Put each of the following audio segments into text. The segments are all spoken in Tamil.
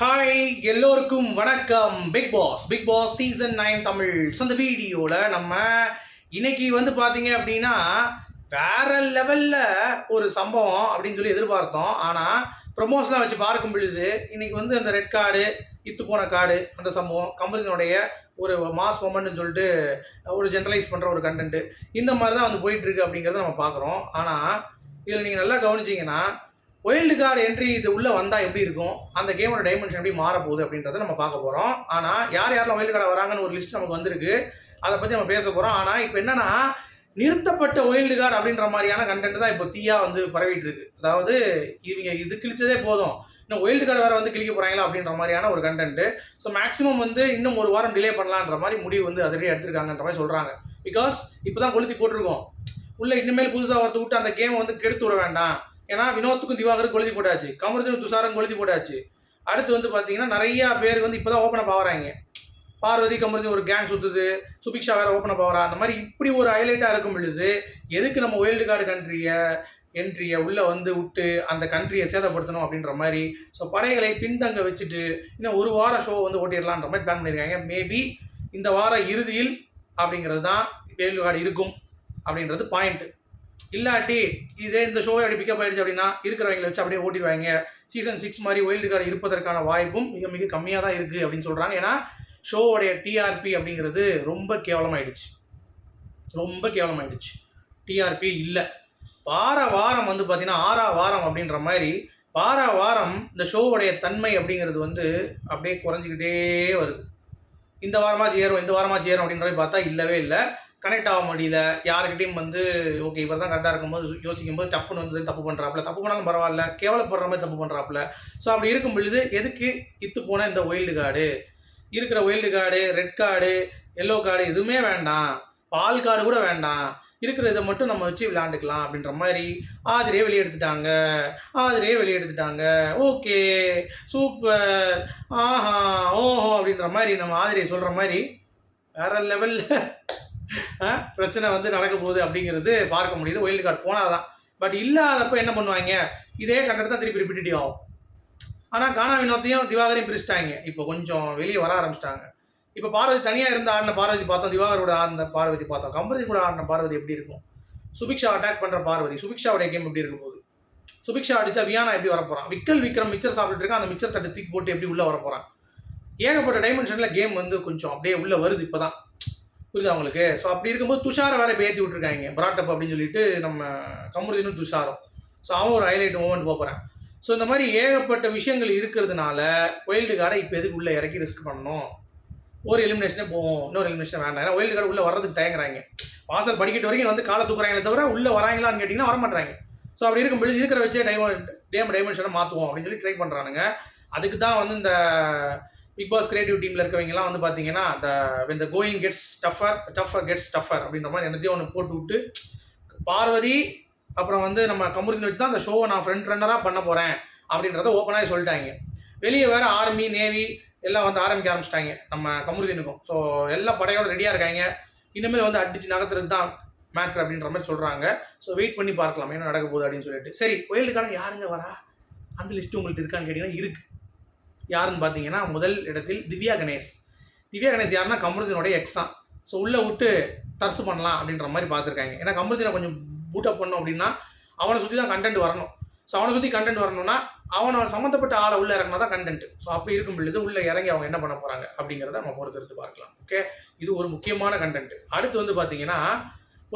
ஹாய் எல்லோருக்கும் வணக்கம். Big Boss Big Boss season nine Tamil. So அந்த வீடியோவில் நம்ம இன்னைக்கு வந்து பார்த்தீங்க அப்படின்னா வேற லெவலில் ஒரு சம்பவம் அப்படின்னு சொல்லி எதிர்பார்த்தோம். ஆனால் ப்ரொமோஷனாக வச்சு பார்க்கும் பொழுது இன்னைக்கு வந்து அந்த ரெட் கார்டு இத்து போன கார்டு அந்த சம்பவம் கம்பெனியினுடைய ஒரு மாஸ் மொமெண்ட்னு சொல்லிட்டு ஒரு ஜென்ரலைஸ் பண்ணுற ஒரு கண்டென்ட்டு இந்த மாதிரி தான் வந்து போயிட்டுருக்கு அப்படிங்கிறத நம்ம பார்க்குறோம். ஆனால் இதில் நீங்கள் நல்லா கவனிச்சிங்கன்னா ஒயில்டு கார்டு என்ட்ரி இது உள்ளே வந்தால் எப்படி இருக்கும்? அந்த கேமோட டைமென்ஷன் எப்படி மாறப்போகுது அப்படின்றத நம்ம பார்க்க போகிறோம் ஆனால் யார் யாரெல்லாம் ஒயில்டு கார்டு வராங்கன்னு ஒரு லிஸ்ட் நமக்கு வந்திருக்கு. அதை பற்றி நம்ம பேச போகிறோம் ஆனால் இப்போ என்னென்னா நிறுத்தப்பட்ட ஒயில்டு கார்டு அப்படின்ற மாதிரியான கண்டென்ட் தான் இப்போ தீயாக வந்து பரவிட்டு இருக்கு. அதாவது இவங்க இது கிழிச்சதே போதும். இன்னும் ஒயில்டு கார்டு வேறு வந்து கிழிக்க போகிறாங்களா அப்படின்ற மாதிரியான ஒரு கண்டென்ட் ஸோ மேக்ஸிமம் வந்து இன்னும் ஒரு வாரம் டிலே பண்ணலான்ற மாதிரி முடிவு வந்து அதிலே எடுத்திருக்காங்கன்ற மாதிரி சொல்கிறாங்க பிகாஸ் இப்போ தான் கொளுத்தி போட்டிருக்கோம். உள்ளே இனிமேல் புதுசாக ஒருத்த விட்டு அந்த கேமை வந்து கெடுத்து விட வேண்டாம். ஏன்னா வினோத்துக்கும் திவாகருக்கும் கொழுதி போட்டாச்சு கமருதனும் துஷாரும் கொழுதி போட்டாச்சு. அடுத்து வந்து பார்த்தீங்கன்னா நிறைய பேர் வந்து இப்போ தான் ஓப்பன் அப் ஆகிறாங்க. பார்வதி கமருதி ஒரு கேங் சுற்றுது சுபிக்ஷா வேற ஓப்பன் அப் ஆகிறா. அந்த மாதிரி இப்படி ஒரு ஹைலைட்டாக இருக்கும் பொழுது எதுக்கு நம்ம ஒயில்டு கார்டு கண்ட்ரியை என்ட்ரியை உள்ளே வந்து விட்டு அந்த கண்ட்ரியை சேதப்படுத்தணும் அப்படின்ற மாதிரி ஸோ படைகளை பின்தங்க வச்சுட்டு இன்னும் ஒரு வாரம் ஷோ வந்து ஓட்டிடலான்ற மாதிரி பிளான் பண்ணியிருக்காங்க மேபி இந்த வார இறுதியில் அப்படிங்கிறது தான் ஒயில்டு கார்டு இருக்கும் அப்படின்றது பாயிண்ட்டு இல்லாட்டி இதே இந்த ஷோவை அப்படி பிக்கப் ஆயிடுச்சு அப்படின்னா இருக்கிறவங்களை வச்சு அப்படியே ஓட்டிடுவாங்க. சீசன் சிக்ஸ் மாதிரி ஒயில்டு கார்டு இருப்பதற்கான வாய்ப்பும் மிக மிக கம்மியாக தான் இருக்குது அப்படின்னு சொல்கிறாங்க ஏன்னா ஷோவோடைய டிஆர்பி அப்படிங்கிறது ரொம்ப கேவலமாயிடுச்சு. ரொம்ப கேவலமாயிடுச்சு. டிஆர்பி இல்லை. வார வாரம் வந்து பார்த்தீங்கன்னா ஆறா வாரம் அப்படின்ற மாதிரி வார வாரம் இந்த ஷோவுடைய தன்மை அப்படிங்கிறது வந்து அப்படியே குறைஞ்சிக்கிட்டே வருது. இந்த வாரமாச்சு ஏறும் இந்த வாரமாச்சு ஏறும் அப்படின்ற மாதிரி பார்த்தா இல்லவே இல்லை. கனெக்ட் ஆக முடியல. யாருக்கிட்டையும் வந்து ஓகே இவர் தான் கரெக்டாக இருக்கும்போது யோசிக்கும் போது தப்புன்னு வந்து தப்பு பண்ணுறாப்புல தப்பு பண்ணாலும் பரவாயில்ல. கேவலப்படுற மாதிரி தப்பு பண்ணுறாப்புல ஸோ அப்படி இருக்கும் பொழுது எதுக்கு இத்து போன இந்த ஒயில்டு கார்டு இருக்கிற wild card red card yellow card எதுவுமே வேண்டாம். பால் கார்டு கூட வேண்டாம். இருக்கிற இதை மட்டும் நம்ம வச்சு விளையாண்டுக்கலாம் அப்படின்ற மாதிரி ஆதிரியே வெளியெடுத்துட்டாங்க. ஆதிரியே வெளியெடுத்துட்டாங்க. ஓகே சூப்பர் ஆஹா ஓஹோ அப்படின்ற மாதிரி நம்ம ஆதிரியை சொல்கிற மாதிரி வேற லெவலில் பிரச்சனை வந்து நடக்க போகுது அப்படிங்கிறது பார்க்க முடியுது. ஒயில்டு கார்டு போனால் தான் பட் இல்லாதப்ப என்ன பண்ணுவாங்க? இதே கண்டத்தை தான் திருப்பி ரிப்பீட்டிவ் ஆகும். ஆனால் கானா வினோத்தையும் திவாகரையும் பிரிச்சிட்டாங்க. இப்போ கொஞ்சம் வெளியே வர ஆரம்பிச்சிட்டாங்க. இப்போ பார்வதி தனியாக இருந்த ஆடின பார்வதி பார்த்தோம். திவாகரோட ஆடின பார்வதி பார்த்தோம். கம்பரதி கூட ஆடின பார்வதி எப்படி இருக்கும்? சுபிக்ஷா அட்டாக் பண்ணுற பார்வதி சுபிக்ஷாவுடைய கேம் எப்படி இருக்கும் போது சுபிக்ஷா அடித்தா வியானா எப்படி வர போகிறான் விக்கல் விக்ரம் மிச்சர் சாப்பிட்டுட்டு இருக்கான். அந்த மிச்சர் தட்டு தூக்கி போட்டு எப்படி உள்ளே வர போகிறான் ஏகப்பட்ட டைமென்ஷனில் கேம் வந்து கொஞ்சம் அப்படியே உள்ளே வருது இப்போ தான் புரியுதா உங்களுக்கு? ஸோ அப்படி இருக்கும்போது துஷாரை வேற இப்போ ஏற்றி விட்டுருக்காங்க. பிராட்டப் அப்படின்னு சொல்லிட்டு நம்ம கமருதீனும் துஷாரும். ஸோ அவன் ஒரு ஹைலைட் மூமெண்ட் போகிறேன் ஸோ இந்த மாதிரி ஏகப்பட்ட விஷயங்கள் இருக்கிறதுனால ஒயில்டு கார்டை இப்போ எதுக்கு உள்ளே இறக்கி ரிஸ்க் பண்ணணும்? ஒரு எலிமினேஷனே போவோம். இன்னொரு எலிமினேஷன் வேண்டாம். ஏன்னா ஒயில்டு கார்டு உள்ளே வர்றதுக்கு தயங்குறாங்க. வாசல் படிக்கட்டு வரைக்கும் வந்து காலை தூக்குறாங்களே தவிர உள்ளே வராங்களான்னு கேட்டிங்கன்னா வரமாட்டாங்க ஸோ அப்படி இருக்கும் பொழுது இருக்கிற வச்சே டைமண்ட் டேம் டைமென்ஷனை மாற்றுவோம் அப்படின்னு சொல்லி ட்ரை பண்ணுறானுங்க அதுக்கு தான் வந்து இந்த பிக் பாஸ் கிரியேட்டிவ் டீமில் இருக்கவங்கலாம் வந்து பார்த்தீங்கன்னா அந்த இந்த going gets tougher tougher gets tougher அப்படின்ற மாதிரி என்னத்தையும் ஒன்று போட்டு விட்டு பார்வதி அப்புறம் வந்து நம்ம கமுருதின் வச்சு தான் அந்த ஷோவை நான் ஃப்ரண்ட் ரன்னராக பண்ண போகிறேன் அப்படின்றத ஓப்பனாக சொல்லிட்டாங்க. வெளியே வேறு ஆர்மி நேவி எல்லாம் வந்து ஆரம்பிக்க ஆரம்பிச்சிட்டாங்க நம்ம கமருதீனுக்கும். ஸோ எல்லா படையோட ரெடியாக இருக்காங்க. இனிமேல் வந்து அடிச்சு நகர்த்துறது தான் மேட்ரு அப்படின்ற மாதிரி சொல்கிறாங்க ஸோ வெயிட் பண்ணி பார்க்கலாம். என்ன நடக்க போகுது அப்படின்னு சொல்லிட்டு. சரி ஒயில்டு யாருங்க வரா? அந்த லிஸ்ட் உங்கள்கிட்ட இருக்கான்னு கேட்டிங்கன்னா இருக்குது யாருன்னு பார்த்தீங்கன்னா முதல் இடத்தில் திவ்யா கணேஷ். திவ்யா கணேஷ் யாருன்னா கமருதினுடைய எக்ஸாம் ஸோ உள்ளே விட்டு தர்சு பண்ணலாம் அப்படின்ற மாதிரி பார்த்துருக்காங்க. ஏன்னா கமருதினை கொஞ்சம் பூட்டப் பண்ணோம் அப்படின்னா அவனை சுற்றி தான் கண்டென்ட் வரணும். ஸோ அவனை சுற்றி கண்டென்ட் வரணும்னா அவனோட சம்மந்தப்பட்ட ஆளை உள்ளே இறங்கினா தான் கண்டென்ட் ஸோ அப்படி இருக்கும் பொழுது உள்ளே இறங்கி அவங்க என்ன பண்ண போகிறாங்க அப்படிங்கிறத நம்ம பொறுத்தெடுத்து பார்க்கலாம். ஓகே இது ஒரு முக்கியமான கண்டென்ட் அடுத்து வந்து பார்த்தீங்கன்னா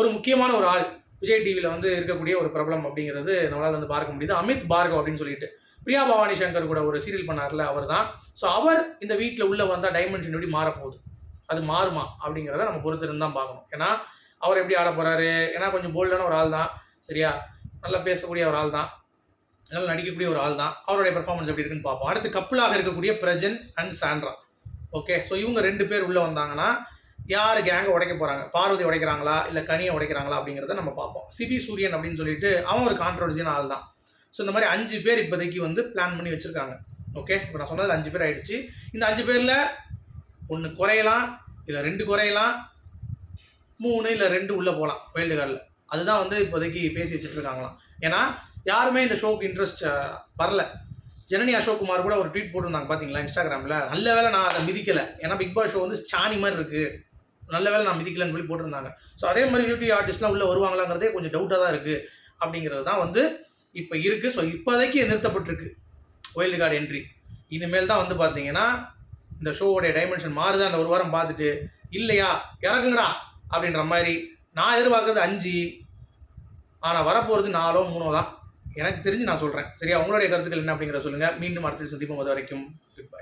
ஒரு முக்கியமான ஒரு ஆள். விஜய் டிவியில் வந்து இருக்கக்கூடிய ஒரு பிரபலம் அப்படிங்கிறது நம்மளால் வந்து பார்க்க முடியுது. அமித் பார்கவ் அப்படின்னு சொல்லிட்டு. பிரியா பவானி சங்கர் கூட ஒரு சீரியல் பண்ணார்ல அவர் தான் ஸோ அவர் இந்த வீட்டில் உள்ளே வந்தால் டைமென்ஷன் எப்படி மாறப்போகுது? அது மாறுமா? அப்படிங்கிறத நம்ம பொறுத்திருந்து தான் பார்க்கணும். ஏன்னா அவர் எப்படி ஆட போகிறாரு ஏன்னா கொஞ்சம் போல்டான ஒரு ஆள் தான் சரியா? நல்லா பேசக்கூடிய ஒரு ஆள் தான் நல்லா நடிக்கக்கூடிய ஒரு ஆள் தான் அவருடைய பெர்ஃபார்மன்ஸ் எப்படி இருக்குன்னு பார்ப்போம். அடுத்து கப்பலாக இருக்கக்கூடிய Prajan and Sandra. Okay so இவங்க ரெண்டு பேர் உள்ளே வந்தாங்கன்னா யார் கேங்கை உடைக்க போகிறாங்க பார்வதி உடைக்கிறாங்களா? இல்லை கனியை உடைக்கிறாங்களா? அப்படிங்கிறத நம்ம பார்ப்போம். சிபி சூரியன் அப்படின்னு சொல்லிட்டு அவன் ஒரு கான்ட்ரவர்சியான ஆள் தான் ஸோ இந்த மாதிரி அஞ்சு பேர் இப்போதைக்கு வந்து பிளான் பண்ணி வச்சுருக்காங்க. ஓகே இப்போ நான் சொன்னது அஞ்சு பேர் ஆகிடுச்சு இந்த அஞ்சு பேரில் ஒன்று குறையலாம் இல்லை ரெண்டு குறையலாம் மூணு இல்லை ரெண்டு உள்ளே போகலாம் வைல்டு கார்டில் அதுதான் வந்து இப்போதைக்கு பேசி வச்சுட்ருக்காங்களாம். ஏன்னா யாருமே இந்த ஷோக்கு இன்ட்ரெஸ்ட் வரல. ஜனனி அசோக்குமார் கூட ஒரு ட்வீட் போட்டிருந்தாங்க பார்த்தீங்களா இன்ஸ்டாகிராமில்? நல்ல வேலை நான் அதை மிதிக்கலை. ஏன்னா பிக் பாஸ் ஷோ வந்து சாணி மாதிரி இருக்குது நல்ல வேலை நான் மிதிக்கலைன்னு சொல்லி போட்டிருந்தாங்க. ஸோ அதே மாதிரி பியூட்டி ஆர்டிஸ்ட்லாம் உள்ளே வருவாங்களாங்கிறதே கொஞ்சம் டவுட்டாக தான் இருக்குது அப்படிங்கிறது தான் வந்து இப்போ இருக்குது ஸோ இப்போதைக்கு நிறுத்தப்பட்டிருக்கு. ஒயில்டு கார்டு என்ட்ரி இனிமேல் தான் வந்து பார்த்தீங்கன்னா இந்த ஷோவோடைய டைமென்ஷன் மாறுதா? அந்த ஒரு வாரம் பார்த்துட்டு இல்லையா? இறங்குங்கடா! அப்படின்ற மாதிரி நான் எதிர்பார்க்கறது அஞ்சு ஆனால் வரப்போகிறது நாலோ மூணோ தான். எனக்கு தெரிஞ்சு நான் சொல்கிறேன் சரியா? உங்களுடைய கருத்துக்கள் என்ன அப்படிங்கிறத சொல்லுங்கள் மீண்டும் அடுத்த சந்திப்போம். அது வரைக்கும் goodbye.